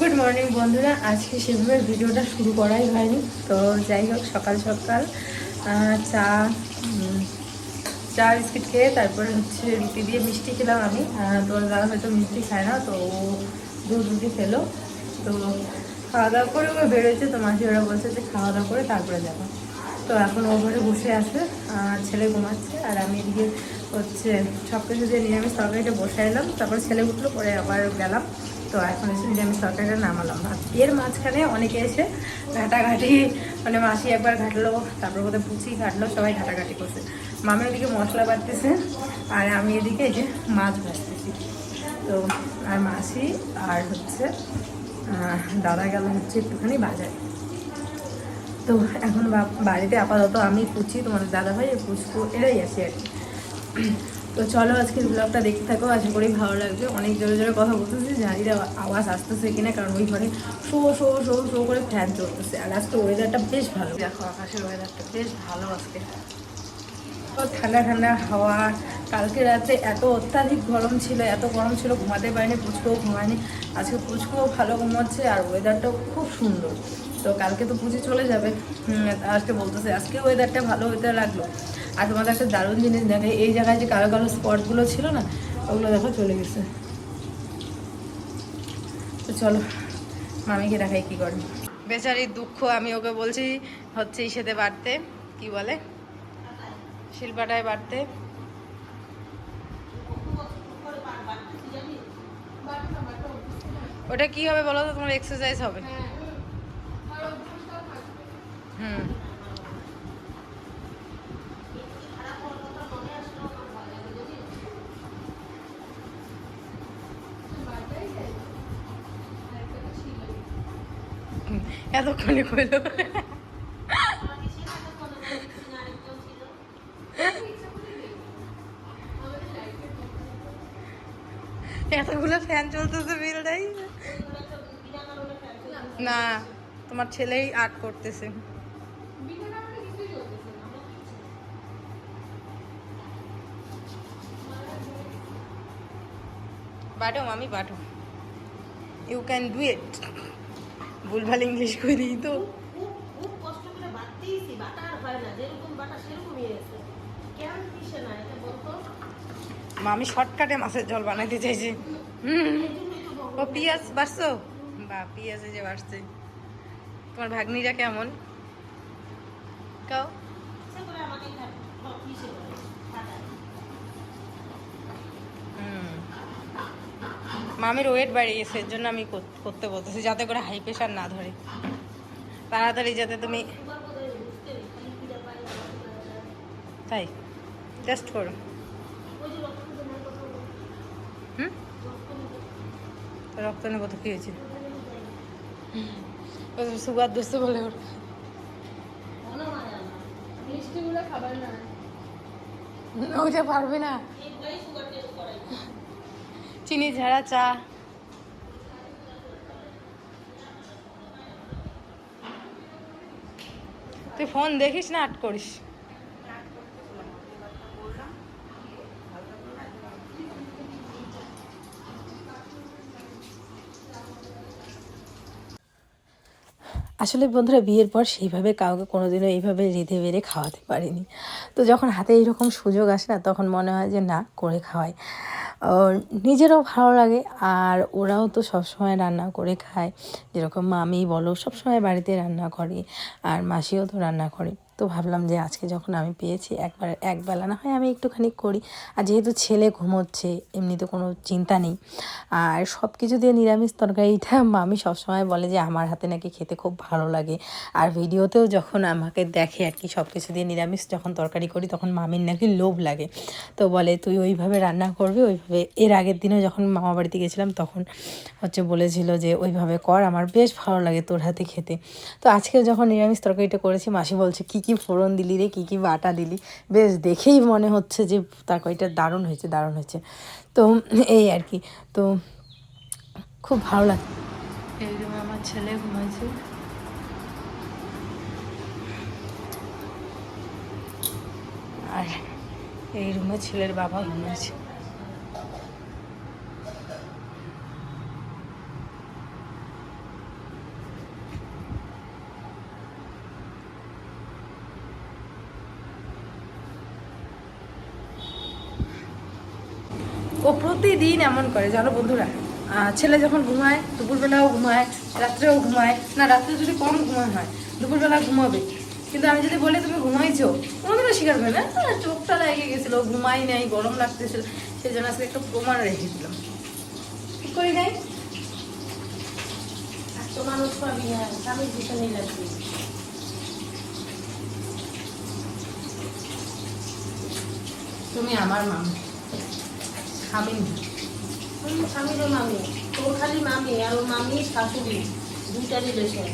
Good morning বন্ধুরা। আজকে সেভাবে ভিডিওটা শুরু করাই হয়নি। তো যাই হোক, সকাল সকাল চা চা বিস্কিট খেয়ে তারপরে হচ্ছে রুটি দিয়ে মিষ্টি খেলাম আমি। তোর দাদা হয়তো মিষ্টি খায় না, তো ও দুধ রুটি খেলো। তো খাওয়া দাওয়া করে ও বেরোচ্ছে, তো মাসি ওরা বলছে যে খাওয়া দাওয়া করে তারপরে যাব। তো এখন ও ঘরে বসে আর ছেলে ঘুমাচ্ছে, আর আমি এদিকে হচ্ছে সব কিছু দিয়ে নিরামিষ তরকারিটা বসে এলাম তারপর ছেলে উঠল, পরে আবার গেলাম। তো এখন এসে নিরামিষ তরকারিটা নামালাম। এর মাঝখানে অনেকে এসে ঘাটাঘাটি মানে মাসি একবার ঘাটলো, তারপর বোধহয় পুচি ঘাটলো, সবাই ঘাটাঘাটি করছে। মামি এদিকে মশলা বাটতেছে, আর আমি এদিকে এই যে মাছ ভাজতেছি। তো আর মাসি আর হচ্ছে দাদা গেল হচ্ছে একটুখানি বাজারে। তো এখন বাড়িতে আপাতত আমি পুচি, তোমাদের দাদা ভাই পুচকু, এরাই আছে আর কি। তো চলো আজকের ব্লগটা দেখতে থাকো আশা করি ভালো লাগবে। অনেক জোরে জোরে কথা বলতেছি জানি না আওয়াজ আসতেছে কিনা কারণ ওই ঘরে শো শো শো শো করে ফ্যান চলতেছে। আর আজকে ওয়েদারটা বেশ ভালো। দেখো আকাশের ওয়েদারটা বেশ ভালো আজকে। তো ঠান্ডা ঠান্ডা হাওয়া। কালকে রাতে এত অত্যাধিক গরম ছিল এত গরম ছিল ঘুমাতে পারিনি পুচকেও ঘুমায়নি। আজকে পুচকেও ভালো ঘুমাচ্ছে আর ওয়েদারটাও খুব সুন্দর। তো কালকে তো পুজো চলে যাবে। আজকে বলতেছে, আজকে ওয়েদারটা ভালো হতে লাগল। আর তোমাদের একটা দারুণ জিনিস দেখে, এই জায়গায় যে কালো কালো স্পটগুলো ছিল না, ওগুলো দেখো চলে গেছে। তো চলো, মামিকে দেখাই কি করে। বেচারির দুঃখ, আমি ওকে বলছি, হচ্ছে ইসেতে বাড়তে, কি বলে? শিল্পাটায় বাড়তে। ওটা কি হবে বলো তো, তোমার এক্সারসাইজ হবে? হুম। এতক্ষণে কইলো। এতগুলো ফ্যান চলতেছে বিলটাই। না তোমার ছেলেই আর্ট করতেছে। বাটো মামি বাটো ইউ ক্যান ডু ইট ভুলভাল ইংলিশ করে দিই তো। মামি শর্টকাটে মাছের জল বানাইতে চাইছে। ও পিঁয়াজ বাড়ছো? বা, পিঁয়াজে যে বাড়ছে। তোমার ভাগ্নিরা কেমন? কাও ইচ্ছে করে আমাকে খা- খ- কিসে করে ফাটায়। হুম। মামির ওয়েট বাড়িয়েছে এর জন্য আমি কর- করতে বলতেছি যাতে করে হাই প্রেশার না ধরে। তাড়াতাড়ি যাতে তুমি। তাই টেস্ট করো। হুম? রক্ত নেব তো কী হয়েছে? সুগার দোষে বলে ওর। ওইটা পারবে না একবারই সুগার টেস্ট করাই। চিনি, ঝাড়া চা। তুই ফোন দেখিস না, আট করিস। আসলে বন্ধুরা, বিয়ের পর সেইভাবে কাউকে কোনোদিনও এইভাবে রেঁধে বেড়ে খাওয়াতে পারিনি। তো যখন হাতে এইরকম সুযোগ আসে না, তখন মনে হয় যে না, করে খাওয়াই। নিজেরও ভালো লাগে আর ওরাও তো সবসময় রান্না করে খায়। যেরকম মামি বলো সবসময় বাড়িতে রান্না করে আর মাসিও তো রান্না করে। তো ভাবলাম যে আজকে যখন আমি পেয়েছি একবার, একবেলা না হয় আমি একটুখানি করি। আর যেহেতু ছেলে ঘুমোচ্ছে, এমনিতে কোনো চিন্তা নেই। আর সব কিছু দিয়ে নিরামিষ তরকারিটা মামি সবসময় বলে যে আমার হাতে নাকি খেতে খুব ভালো লাগে। আর ভিডিওতেও যখন আমাকে দেখে আর কি সব কিছু দিয়ে নিরামিষ যখন তরকারি করি, তখন মামির নাকি লোভ লাগে। তো বলে, তুই ওইভাবে রান্না করবি, ওইভাবে এর আগের দিনে যখন মামা বাড়িতে গেছিলাম, তখন হচ্ছে বলেছিল যে, ওইভাবে কর, আমার বেশ ভালো লাগে তোর হাতে খেতে তো আজকে যখন নিরামিষ তরকারিটা করেছি, মাসি বলছে, কী কী ফোড়ন দিলি রে, কী কী বাটা দিলি। বেশ দেখেই মনে হচ্ছে যে তরকারিটা দারুণ হয়েছে দারুণ হয়েছে। তো এই আর কি, তো খুব ভালো লাগছে এই রুমে আমার ছেলে ঘুমাইছে। আর এই রুমে ছেলের বাবা ঘুমাইছে। ও প্রতিদিন এমন করে জানো বন্ধুরা ছেলে যখন ঘুমায় দুপুরবেলাও ঘুমায় রাত্রেও ঘুমায় না রাত্রে যদি কম ঘুমায় হয় দুপুরবেলা ঘুমাবে। কিন্তু আমি যদি বলি তুমি ঘুমাইছো? কোনোদিনও স্বীকার করে না চোখটা লেগে গেছিল ঘুমাই নাই গরম লাগতেছিল। সেই জন্য আজকে একটা প্রমাণ রেখে দিলাম। ঠিক করি নাই? মানুষ পাবি লাগবে তুমি আমার মাম। আমি হুম, স্বামীরও মামি তোর খালি মামি আর ওর মামি শাশুড়ি দুইটা রিলেশন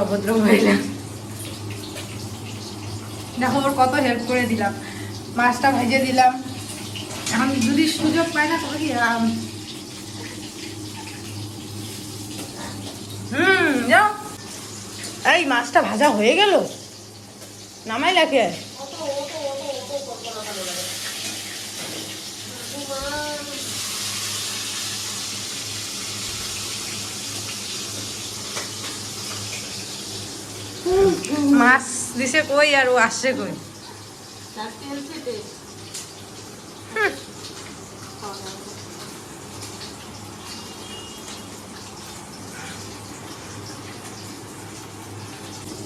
অভদ্র মহিলা। দেখো ওর কত হেল্প করে দিলাম। মাছটা ভেজে দিলাম। এখন যদি সুযোগ পাই না তবে কি আম, হুম যাও। এই মাছটা ভাজা হয়ে গেল? নামাই লাগে মাছ দিছে কই আর ও আসছে কই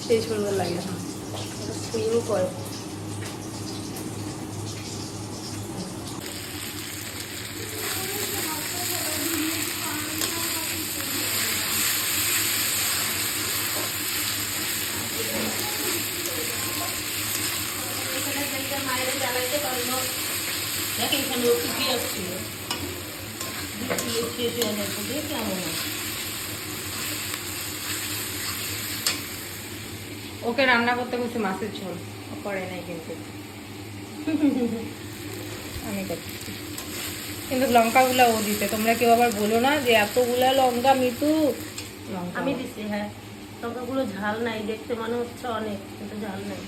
সেই সুন্দর লাগে। করে দেখ এখানে দিয়ে ওকে রান্না করতে করতে মাছের ঝোল। করে নাই কিন্তু। আমি করছি কিন্তু লঙ্কাগুলো ও দিতে। তোমরা কেউ আবার বলো না যে এতগুলা লঙ্কা মিতু লঙ্কা আমি দিছি হ্যাঁ। লঙ্কাগুলো ঝাল নাই দেখতে মনে হচ্ছে অনেক কিন্তু ঝাল নাই।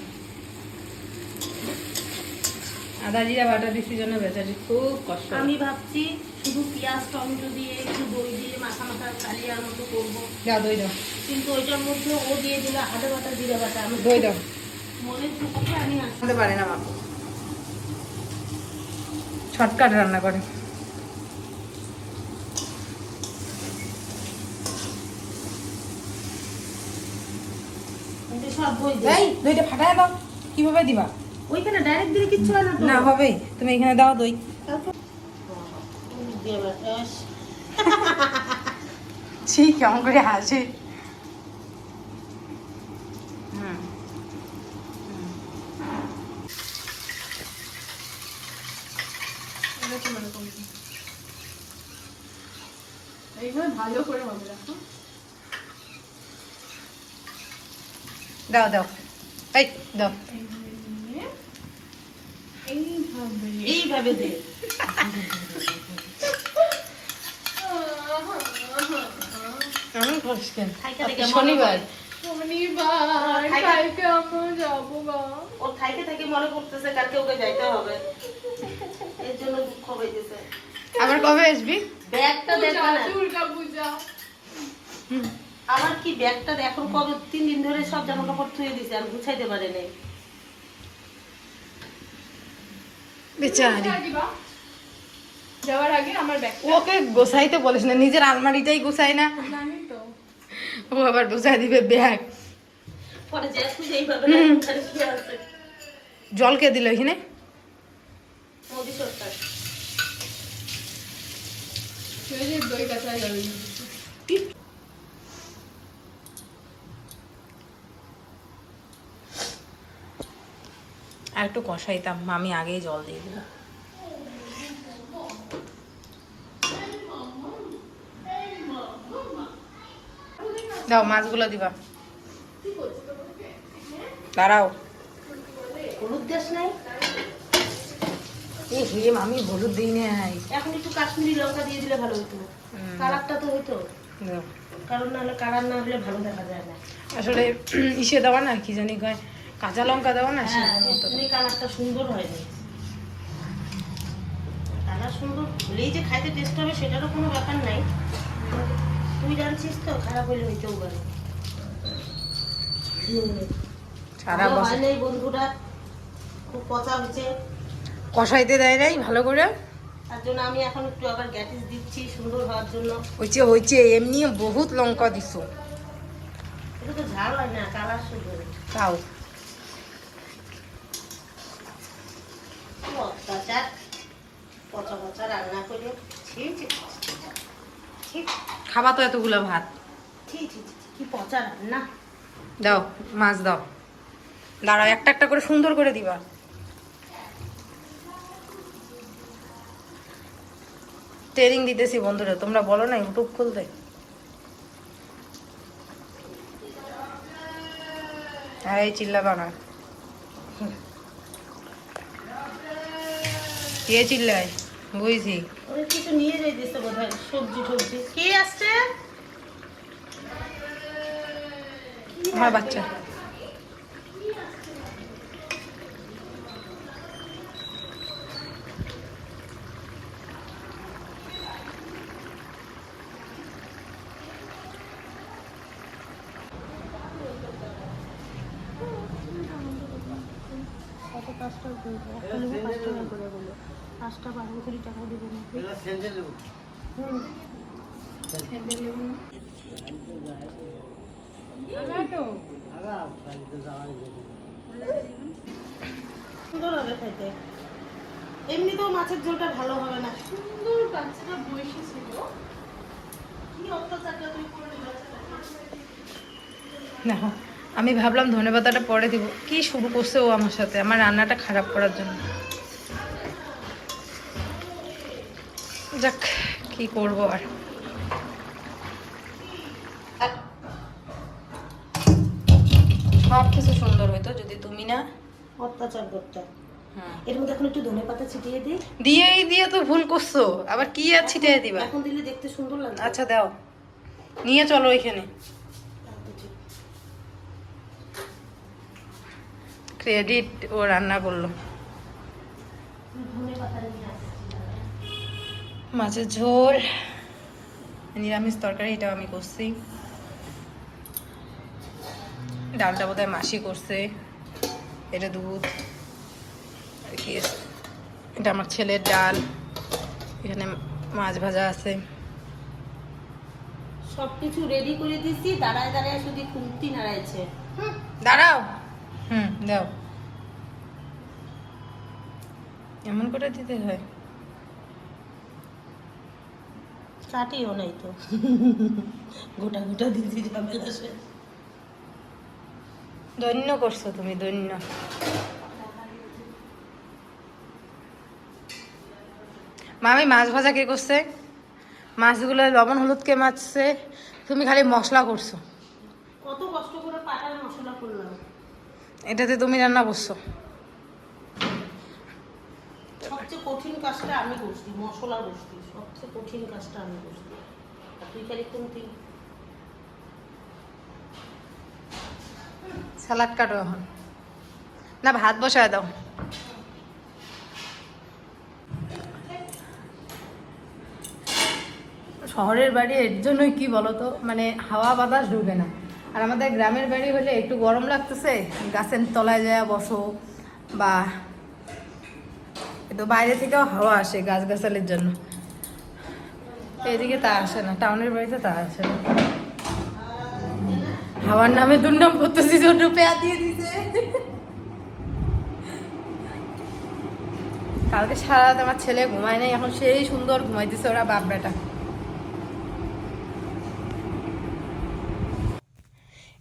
আদা জিরা বাটা দিছি জন্য বেচারি খুব কষ্ট। আমি ভাবছি শুধু পেঁয়াজ টমেটো দিয়ে একটু দই দিয়ে মাথা মাথা কালিয়ার মতো করব। যা দই দাও। কিন্তু ওইটার মধ্যে ও দিয়ে দিল আদা বাটা জিরা বাটা। আমি দই দাও। মনে চুপকে আমি আসতে পারে না মা। শর্টকাট রান্না করে। দইটা ফাটায় দাও। কীভাবে দিবা? ওইখানে ডাইরেক্ট দিলে কিচ্ছু হয় না না হবে। তুমি এখানে দাও দই। ছি কেমন করে হাসে। এইভাবে ভালো করে দাও দাও। এই দাও। এইভাবে দে। আমি করিস কেন? খাইতে দেখে শনিবার। শনিবার কালকে আমরা যাব গা। ও থাইকে থাইকে মনে করতেছে কালকে ওকে যাইতে হবে। এর জন্য দুঃখ হইতেছে। আবার কবে আসবি? ব্যাগটা পূজা না। দুর্গা পূজা। আমার কি ব্যাগটা এখন কবে তিন দিন ধরে সব জামা কাপড় ধুয়ে দিছে আর গুছাইতে পারে নাই। বেচারি। যাওয়ার আগে আমার ব্যাগ ওকে গোছাইতে বলিস না নিজের আলমারিটাই গোছাই না। ও আবার গোছাই দিবে ব্যাগ। জল কে দিল এখানে? মোদি সরকার। দই কাঁচা যাবে আর একটু কষাইতাম আমি আগেই জল দিয়ে দিলাম দাও মাছগুলো দিবা। দাঁড়াও। হলুদ দেশ নাই? এ হে আমি হলুদ দিই নাই। এখন একটু কাশ্মীরি লঙ্কা দিয়ে দিলে ভালো হতো। কালারটা তো দাও। কারণ না হলে কালার না হলে ভালো দেখা যায় না। আসলে ইসে দেওয়া না কি জানি কয়। কাঁচা লঙ্কা দেওয়া না হ্যাঁ সেজন্য কালারটা সুন্দর হয়নি কালার সুন্দর হলেই যে খাইতে টেস্ট হবে সেটারও কোনো ব্যাপার নাই। তুই জানছিস তো খারাপ হইলে হইতেও পারে। সারা ভালো বছর। হয় বন্ধুরা খুব পচা কষাইতে দেয় নাই ভালো করে? তার জন্য আমি এখন একটু আবার গ্যাটিস দিচ্ছি সুন্দর হওয়ার জন্য। হয়েছে হয়েছে এমনি বহুত লঙ্কা দিছো। এটা তো ঝাল হয় না কালার শুধু তাও কি অত্যাচার পচা পচা রান্না করে ছি ছি ছি, ছি, ছি, খাবা তো এতগুলো ভাত। কি পচা রান্না? দাও মাছ দাও। দাঁড়াও একটা একটা করে সুন্দর করে দিবা। ট্রেনিং দিতেছি বন্ধুরা তোমরা বলো না ইউটিউব খুলতে। আর এই চিল্লা বানা কে চিল্লায়? বুঝছি। ওই কিছু নিয়ে যাই দিচ্ছে বোধহয় সবজি টবজি। কে আসছে? আমার বাচ্চা কত পাঁচটা বলব একটা নেব পাঁচ টাকা করে বলো পাঁচটা বারো কুড়ি টাকা দেবে না সুন্দর হবে খেতে। এমনিতেও মাছের ঝোলটা ভালো হবে না। সুন্দর বাচ্চাটা বয়সী ছিল। কি অত্যাচারটা তুই আমি ভাবলাম ধনেপাতাটা পরে দিব। কি শুরু করছে ও আমার সাথে? আমার রান্নাটা খারাপ করার জন্য। যাক কি করব আর। সব কিছু সুন্দর হইতো যদি তুমি না। অত্যাচার করতে। এর মধ্যে এখন একটু ধনে পাতা ছিটিয়ে দিই। দিয়েই দিয়ে তো ভুল করছ। আবার কি আর ছিটিয়ে দিবা? এখন দিলে দেখতে সুন্দর লাগবে আচ্ছা দাও। নিয়ে চলো ওইখানে ক্রেডিট ও রান্না করল। ধনে পাতা মাছের ঝোল নিরামিষ তরকারি এটাও আমি করছি। ডালটা বোধহয় মাসি করছে এটা দুধ আর কি এটা আমার ছেলের ডাল এখানে মাছ ভাজা আছে। সব কিছু রেডি করে দিছি দাঁড়ায় দাঁড়ায় শুধু খুন্তি নাড়াইছে। দাঁড়াও। হুম দাও। এমন করে দিতে হয়। কাটিও নাই তো। গোটা গোটা দিদি ঝামেলা সে দৈন্য করছ তুমি দৈন্য। মামি মাছ ভাজা কে করছে? মাছগুলো লবণ হলুদ কে মাছছে তুমি খালি মশলা করছ। কত কষ্ট করে পাটার মশলা করলাম। এটাতে তুমি রান্না করছ। সবচেয়ে কঠিন কাজটা আমি করছি মশলা করছি। সবচেয়ে কঠিন কাজটা আমি করছি। আর তুই খালি খুন্তি স্যালাড কাটো এখন। না, ভাত বসায় দাও। শহরের বাড়ি এর জন্যই কি বলতো? মানে হাওয়া বাতাস ঢুকে না। আর আমাদের গ্রামের বাড়ি হলে একটু গরম লাগতেছে, গাছের তলায় যায় বসো বা একটু বাইরে থেকেও হাওয়া আসে গাছ গাছগাছালির জন্য। এদিকে তা আসে না, টাউনের বাড়িতে তা আসে না। হাওয়ার নামে দুর্নাম করতেছি ছোট পেয়া দিয়ে দিছে। কালকে সারা রাত আমার ছেলে ঘুমায় নাই, এখন সেই সুন্দর ঘুমাইতেছে ওরা বাপ বেটা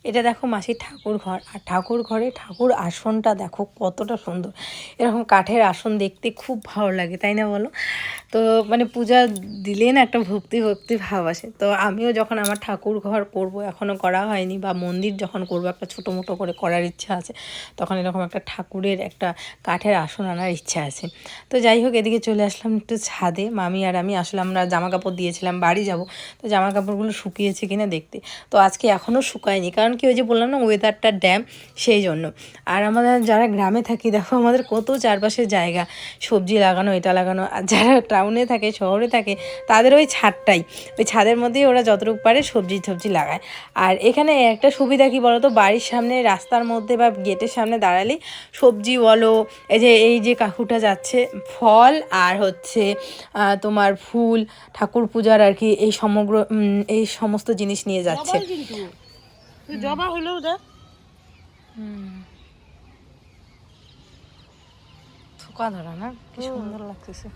এটা দেখো মাসির ঠাকুর ঘর। আর ঠাকুর ঘরে ঠাকুর আসনটা দেখো কতটা সুন্দর। এরকম কাঠের আসন দেখতে খুব ভালো লাগে, তাই না বলো? তো মানে পূজা দিলে না একটা ভক্তি ভক্তি ভাব আসে। তো আমিও যখন আমার ঠাকুর ঘর করব এখনও করা হয়নি বা মন্দির যখন করব, একটা ছোটো মোটো করে করার ইচ্ছা আছে, তখন এরকম একটা ঠাকুরের একটা কাঠের আসন আনার ইচ্ছা আছে। তো যাই হোক, এদিকে চলে আসলাম একটু ছাদে। মামি আর আমি আসলে আমরা জামা কাপড় দিয়েছিলাম, বাড়ি যাব। তো জামা কাপড়গুলো শুকিয়েছে কিনা দেখতে। তো আজকে এখনও শুকায়নি, কারণ কারণ কি ওই যে বললাম না ওয়েদারটা ড্যাম সেই জন্য। আর আমাদের যারা গ্রামে থাকি, দেখো আমাদের কত চারপাশের জায়গা। সবজি লাগানো, এটা লাগানো, আর যারা টাউনে থাকে, শহরে থাকে, তাদের ওই ছাদটাই। ওই ছাদের মধ্যেই ওরা যতটুকু পারে সবজি টবজি লাগায়। আর এখানে একটা সুবিধা কি বলতো, বাড়ির সামনে, রাস্তার মধ্যে বা গেটের সামনে দাঁড়ালেই সবজি বলো, এই যে এই যে কাকুটা যাচ্ছে, ফল আর হচ্ছে তোমার ফুল, ঠাকুর পূজার আর কি, এই সমগ্র এই সমস্ত জিনিস নিয়ে যাচ্ছে। জবা হলেও দেখ থোকা ধরা না কি সুন্দর লাগতেছে।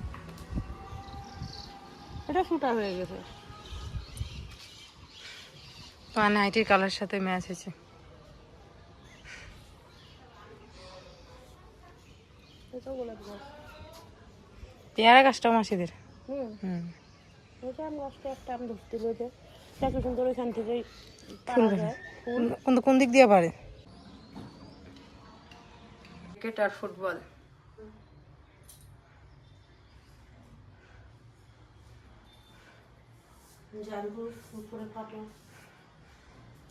এটা ফুটা হয়ে গেছে। তোমার নাইটির কালার সাথে ম্যাচ হয়েছে। এটা পেয়ারা গাছটাও মাসিদের। হুম। হুম। ওইটা আম গাছটা একটা আম ধরতে রয়েছে। দেখো সুন্দর ওইখান থেকে ফুল গাছ কোন কোন দিক দিয়ে পারে ক্রিকেট আর ফুটবল।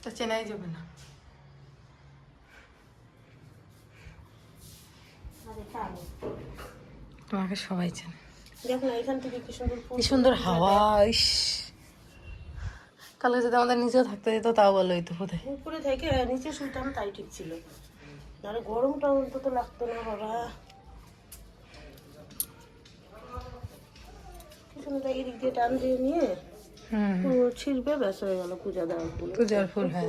তা চেনাই যাবে না। তোমাকে সবাই চেনে। দেখ এখান থেকে কি সুন্দর ফুল কি সুন্দর হাওয়া ইস। কালকে যদি আমাদের নিচেও থাকতে দিত তাও বলো তো বোধহয়। উপরে থেকে নিচে শুনতাম তাই ঠিক ছিল। নাহলে গরমটা অন্তত লাগতো না বাবা। কি এদিক দিয়ে টান দিয়ে নিয়ে হুম। পুরো ছিড়বে ব্যাস হয়ে গেল পূজা দেওয়ার ফুল। পূজার ফুল হ্যাঁ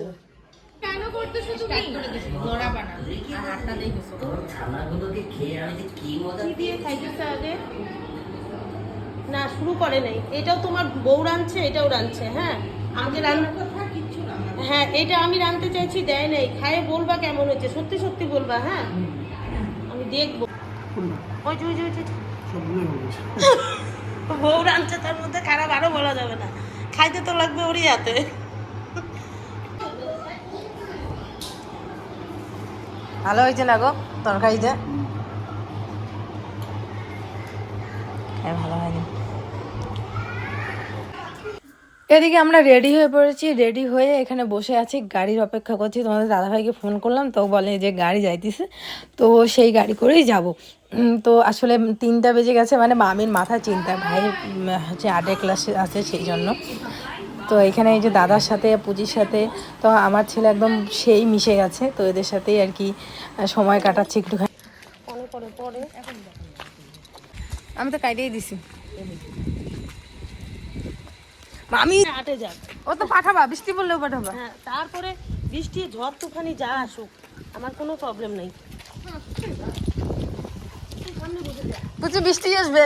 না শুরু করে নাই। এটাও তোমার বউ রাঁধছে এটাও রাঁধছে হ্যাঁ? রান্না হ্যাঁ এটা আমি রাঁধতে চাইছি দেয় নাই। খায়ে বলবা কেমন হয়েছে সত্যি সত্যি বলবা হ্যাঁ? আমি দেখব। ওই যে, ওই যে, বউ রাঁধছে তার মধ্যে খারাপ আরও বলা যাবে না। খাইতে তো লাগবে ওরই হাতে। ভালো হয়েছে না গো তরকারিটা? হ্যাঁ ভালো হয়নি। এদিকে আমরা রেডি হয়ে পড়েছি রেডি হয়ে এখানে বসে আছি গাড়ির অপেক্ষা করছি। তোমাদের দাদাভাইকে ফোন করলাম তো বলে যে গাড়ি যাইতেছে তো সেই গাড়ি করেই যাব। তো আসলে তিনটা বেজে গেছে মানে মামির মাথা চিন্তা ভাই হচ্ছে আটের ক্লাসে আছে সেই জন্য। তো এখানে এই যে দাদার সাথে পুজির সাথে তো আমার ছেলে একদম সেই মিশে গেছে তো এদের সাথেই আর কি সময় কাটাচ্ছি একটুখানি। আমি তো কাইটেই দিছি। মামি হাটে যাক। ও তো পাঠাবা বৃষ্টি বললেও পাঠাবা। হ্যাঁ তারপরে বৃষ্টি ঝড় তুফানি যা আসুক আমার কোনো প্রবলেম নেই। বুঝছি বৃষ্টি আসবে?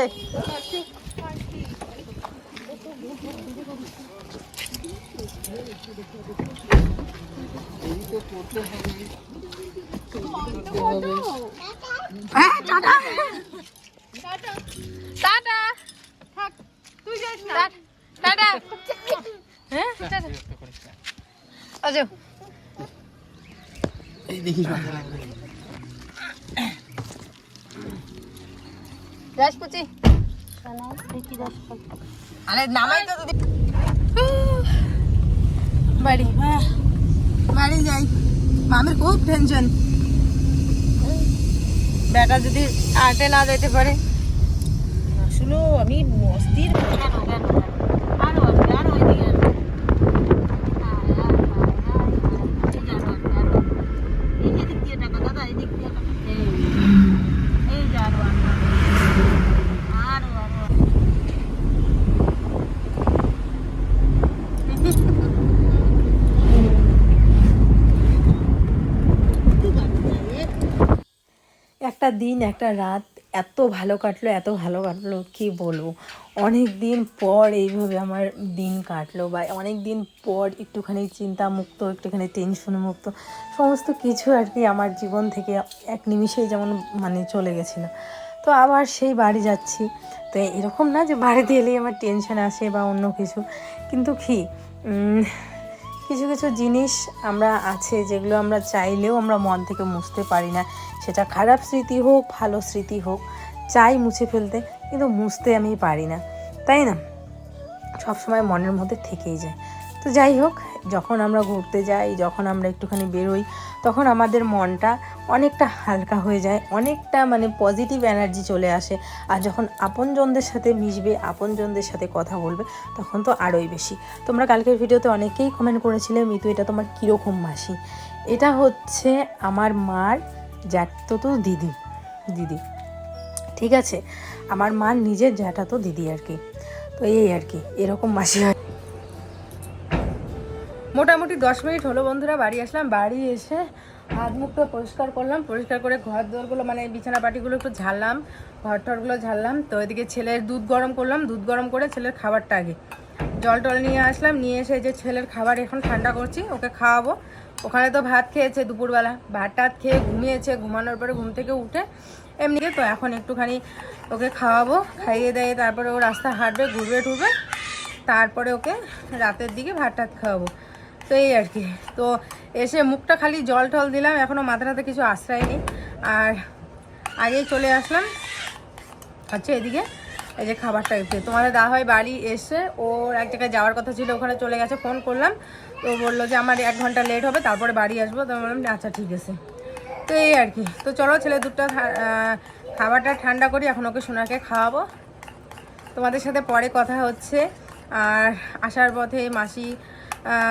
হ্যাঁ, টাটা। টাটা। Ta- tata. হ্যাঁ, টাটা। আজো। রাজপুতি আরে নামাই তো বাড়ি বাড়ি যাই মামির খুব টেনশন বেটা যদি আটে না যেতে পারে আসলে আমি অস্থির। আরও আরও আরও একটা দিন একটা রাত। এত ভালো কাটলো, এত ভালো কাটলো, কি বলব? অনেক দিন পর এইভাবে আমার দিন কাটলো বা অনেক দিন পর একটুখানি চিন্তা মুক্ত একটুখানি টেনশন মুক্ত সমস্ত কিছু আর কি আমার জীবন থেকে এক নিমিষেই যেমন মানে চলে গেছিল। তো আবার সেই বাড়ি যাচ্ছি। তো এরকম না যে বাড়িতে এলেই আমার টেনশন আসে বা অন্য কিছু। কিন্তু কি কিছু কিছু জিনিস আমরা আছে যেগুলো আমরা চাইলেও আমরা মন থেকে মুছতে পারি না। সেটা খারাপ স্মৃতি হোক, ভালো স্মৃতি হোক, চাই মুছে ফেলতে, কিন্তু মুছতে আমি পারি না। তাই না? সবসময় মনের মধ্যে থেকেই যায়। তো যাই হোক, যখন আমরা ঘুরতে যাই, যখন আমরা একটুখানি বেরোই, তখন আমাদের মনটা অনেকটা হালকা হয়ে যায়, অনেকটা মানে পজিটিভ এনার্জি চলে আসে। আর যখন আপনজনদের সাথে মিশবে, আপনজনদের সাথে কথা বলবে, তখন তো আরোই বেশি। তোমরা কালকের ভিডিওতে অনেকেই কমেন্ট করেছিলে, মিতু, এটা তোমার কীরকম মাসি? এটা হচ্ছে আমার মার জ্যাঠতো তো দিদি দিদি। ঠিক আছে? আমার মার নিজের জ্যাঠাতো দিদি আর কি। তো এই আর কি, এরকম মাসি হয়। মোটামুটি দশ মিনিট হলো বন্ধুরা, বাড়ি আসলাম, বাড়ি এসে হাত মুখটা পরিষ্কার করলাম, পরিষ্কার করে ঘর দোরগুলো মানে বিছানা পাটিগুলো একটু ঝাড়লাম, ঘর টরগুলো ঝাড়লাম, তো এদিকে ছেলের দুধ গরম করলাম, দুধ গরম করে ছেলের খাবারটা আগে জল টল নিয়ে আসলাম, নিয়ে এসে যে ছেলের খাবার এখন ঠান্ডা করছি, ওকে খাওয়াবো। ওখানে তো ভাত খেয়েছে দুপুরবেলা, ভাত টাত খেয়ে ঘুমিয়েছে, ঘুমানোর পরে ঘুম থেকে উঠে এমনি তো এখন একটুখানি ওকে খাওয়াবো, খাইয়ে দেয় তারপরে ও রাস্তা হাঁটবে, ঘুরবে, টুরবে, তারপরে ওকে রাতের দিকে ভাত টাত খাওয়াবো। তো এই আর কি। তো এসে মুখটা খালি জল টল দিলাম এখনও মাথাটাতে কিছু আশ্রয় নেই আর আগেই চলে আসলাম আচ্ছা এদিকে, এই যে খাবারটা একটু তোমাদের দা হয় বাড়ি এসে, ওর এক জায়গায় যাওয়ার কথা ছিল, ওখানে চলে গেছে, ফোন করলাম। তো বলল যে আমার এক ঘণ্টা লেট হবে, তারপরে বাড়ি আসব। তো বললাম আচ্ছা ঠিক আছে। তো এই আর কি। তো চলো ছেলে দুধটা খাবারটা ঠান্ডা করি, এখন ওকে সোনাকে খাওয়াবো। তোমাদের সাথে পরে কথা হচ্ছে। আর আসার পথে মাসি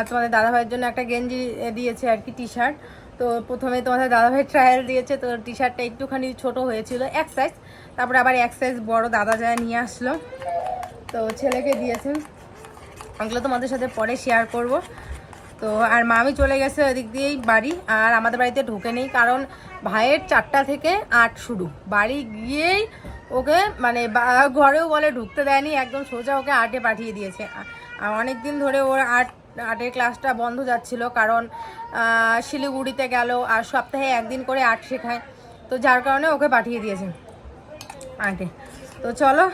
তোমাদের দাদাভাইয়ের জন্য একটা গেঞ্জি দিয়েছে আর কি টি শার্ট তো প্রথমে তোমাদের দাদাভাই ট্রায়াল দিয়েছে, তো টি শার্টটা একটুখানি ছোট হয়েছিল, এক সাইজ তারপরে আবার এক সাইজ বড় দাদা যায় নিয়ে আসলো। তো ছেলেকে দিয়েছেন ওগুলো তোমাদের সাথে পরে শেয়ার করব। তো আর মামি চলে গেছে ওদিক দিয়েই বাড়ি, আর আমাদের বাড়িতে ঢুকে নেই, কারণ ভাইয়ের চারটা থেকে আট শুরু। বাড়ি গিয়েই ওকে মানে ঘরেও বলে ঢুকতে দেয়নি, একদম সোজা ওকে আটে পাঠিয়ে দিয়েছে। আর অনেক দিন ধরে ওর আট আটের ক্লাসটা বন্ধ যাচ্ছিল, কারণ শিলিগুড়িতে গেল আর সপ্তাহে একদিন করে আর্ট শেখায়। তো যার কারণে ওকে পাঠিয়ে দিয়েছে আগে তো চলো,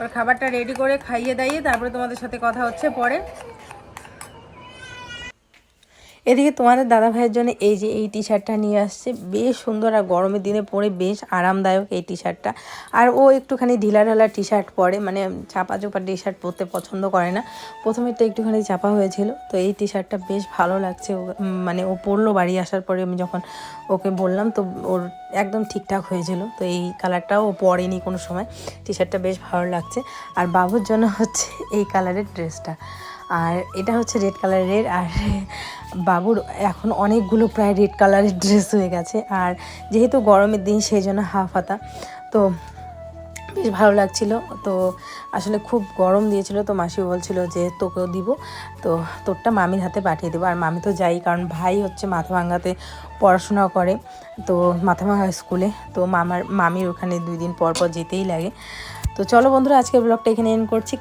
ওর খাবারটা রেডি করে খাইয়ে দাইয়ে তারপরে তোমাদের সাথে কথা হচ্ছে পরে। এদিকে তোমাদের দাদা ভাইয়ের জন্য এই যে এই টি শার্টটা নিয়ে আসছে, বেশ সুন্দর আর গরমের দিনে পরে বেশ আরামদায়ক এই টি শার্টটা আর ও একটুখানি ঢিলা ঢালা টি শার্ট পরে মানে চাপা চোপা টি শার্ট পরতে পছন্দ করে না। প্রথমে তো একটুখানি চাপা হয়েছিল, তো এই টি শার্টটা বেশ ভালো লাগছে মানে ও পরলো বাড়ি আসার পরে আমি যখন ওকে বললাম, তো ওর একদম ঠিকঠাক হয়েছিল, তো এই কালারটাও ও পরেনি কোনো সময়। টি শার্টটা বেশ ভালো লাগছে। আর বাবুর জন্য হচ্ছে এই কালারের ড্রেসটা আর এটা হচ্ছে রেড কালারের আর বাবুর এখন অনেকগুলো প্রায় রেড কালারের ড্রেস হয়ে গেছে। আর যেহেতু গরমের দিন, সেই জন্য হাফ হাতা। তো বেশ ভালো লাগছিল। তো আসলে খুব গরম দিয়েছিল। তো মাসি বলছিল যে, তোকেও দিব। তো তোরটা মামির হাতে পাঠিয়ে দেবো। আর মামি তো যাই, কারণ ভাই হচ্ছে মাথা ভাঙ্গাতে পড়াশোনা করে, তো মাথা ভাঙা স্কুলে। তো মামার, মামির ওখানে দুই দিন পর পর যেতেই লাগে। তো চলো বন্ধুরা, আজকের ব্লগটা এখানে এন্ড করছি।